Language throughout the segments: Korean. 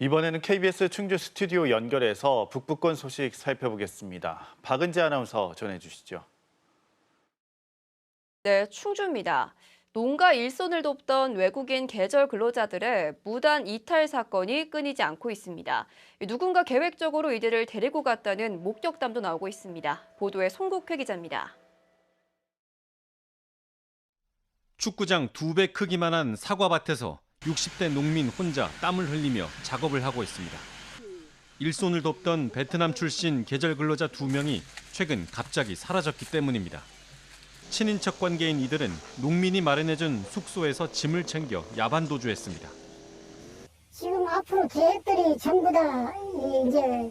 이번에는 KBS 충주 스튜디오 연결해서 북부권 소식 살펴보겠습니다. 박은지 아나운서 전해주시죠. 네, 충주입니다. 농가 일손을 돕던 외국인 계절 근로자들의 무단 이탈 사건이 끊이지 않고 있습니다. 누군가 계획적으로 이들을 데리고 갔다는 목격담도 나오고 있습니다. 보도에 송국회 기자입니다. 축구장 두 배 크기만한 사과밭에서 60대 농민 혼자 땀을 흘리며 작업을 하고 있습니다. 일손을 돕던 베트남 출신 계절 근로자 두 명이 최근 갑자기 사라졌기 때문입니다. 친인척 관계인 이들은 농민이 마련해준 숙소에서 짐을 챙겨 야반 도주했습니다. 지금 앞으로 계획들이 전부 다 이제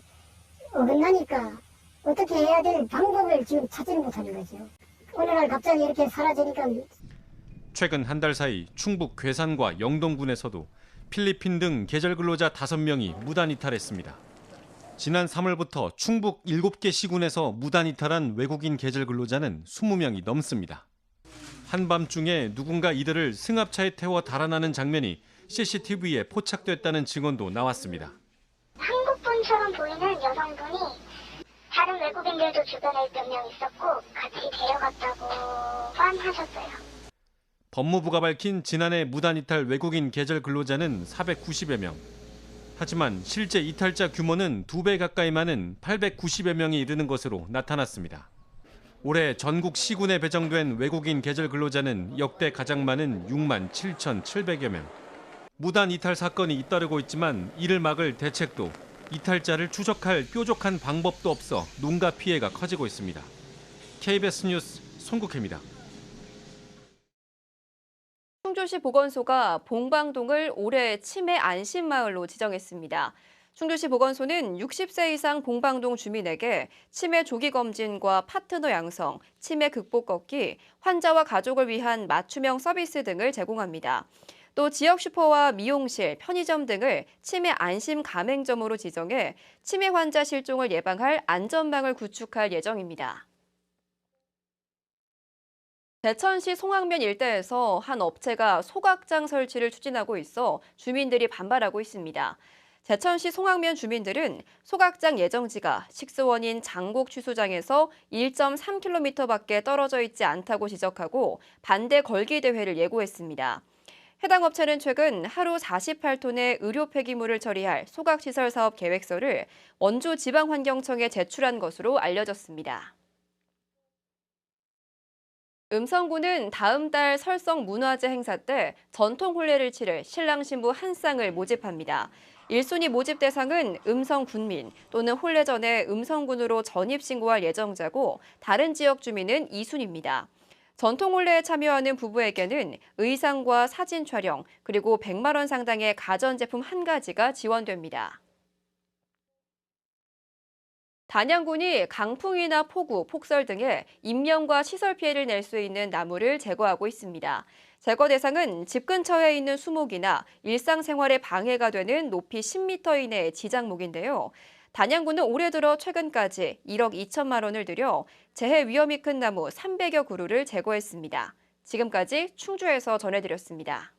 어긋나니까 어떻게 해야 될 방법을 지금 찾지를 못하는 거죠. 어느 날 갑자기 이렇게 사라지니까 최근 한 달 사이 충북 괴산과 영동군에서도 필리핀 등 계절 근로자 5명이 무단 이탈했습니다. 지난 3월부터 충북 7개 시군에서 무단 이탈한 외국인 계절 근로자는 20명이 넘습니다. 한밤중에 누군가 이들을 승합차에 태워 달아나는 장면이 CCTV에 포착됐다는 증언도 나왔습니다. 한국분처럼 보이는 여성분이 다른 외국인들도 주변에 몇 명 있었고 같이 데려갔다고만 하셨어요. 법무부가 밝힌 지난해 무단 이탈 외국인 계절 근로자는 490여 명. 하지만 실제 이탈자 규모는 두 배 가까이 많은 890여 명이 이르는 것으로 나타났습니다. 올해 전국 시군에 배정된 외국인 계절 근로자는 역대 가장 많은 6만 7,700여 명. 무단 이탈 사건이 잇따르고 있지만 이를 막을 대책도 이탈자를 추적할 뾰족한 방법도 없어 농가 피해가 커지고 있습니다. KBS 뉴스 송국혜입니다. 충주시 보건소가 봉방동을 올해 치매 안심 마을로 지정했습니다. 충주시 보건소는 60세 이상 봉방동 주민에게 치매 조기 검진과 파트너 양성, 치매 극복 걷기, 환자와 가족을 위한 맞춤형 서비스 등을 제공합니다. 또 지역 슈퍼와 미용실, 편의점 등을 치매 안심 가맹점으로 지정해 치매 환자 실종을 예방할 안전망을 구축할 예정입니다. 대천시 송악면 일대에서 한 업체가 소각장 설치를 추진하고 있어 주민들이 반발하고 있습니다. 대천시 송악면 주민들은 소각장 예정지가 식수원인 장곡 취수장에서 1.3km밖에 떨어져 있지 않다고 지적하고 반대 걸기 대회를 예고했습니다. 해당 업체는 최근 하루 48톤의 의료 폐기물을 처리할 소각시설 사업 계획서를 원주 지방환경청에 제출한 것으로 알려졌습니다. 음성군은 다음 달 설성 문화제 행사 때 전통 혼례를 치를 신랑 신부 한 쌍을 모집합니다. 1순위 모집 대상은 음성 군민 또는 혼례 전에 음성군으로 전입 신고할 예정자고 다른 지역 주민은 2순위입니다. 전통 혼례에 참여하는 부부에게는 의상과 사진 촬영 그리고 100만 원 상당의 가전제품 한 가지가 지원됩니다. 단양군이 강풍이나 폭우, 폭설 등의 인명과 시설 피해를 낼 수 있는 나무를 제거하고 있습니다. 제거 대상은 집 근처에 있는 수목이나 일상생활에 방해가 되는 높이 10m 이내의 지장목인데요. 단양군은 올해 들어 최근까지 1억 2천만 원을 들여 재해 위험이 큰 나무 300여 그루를 제거했습니다. 지금까지 충주에서 전해드렸습니다.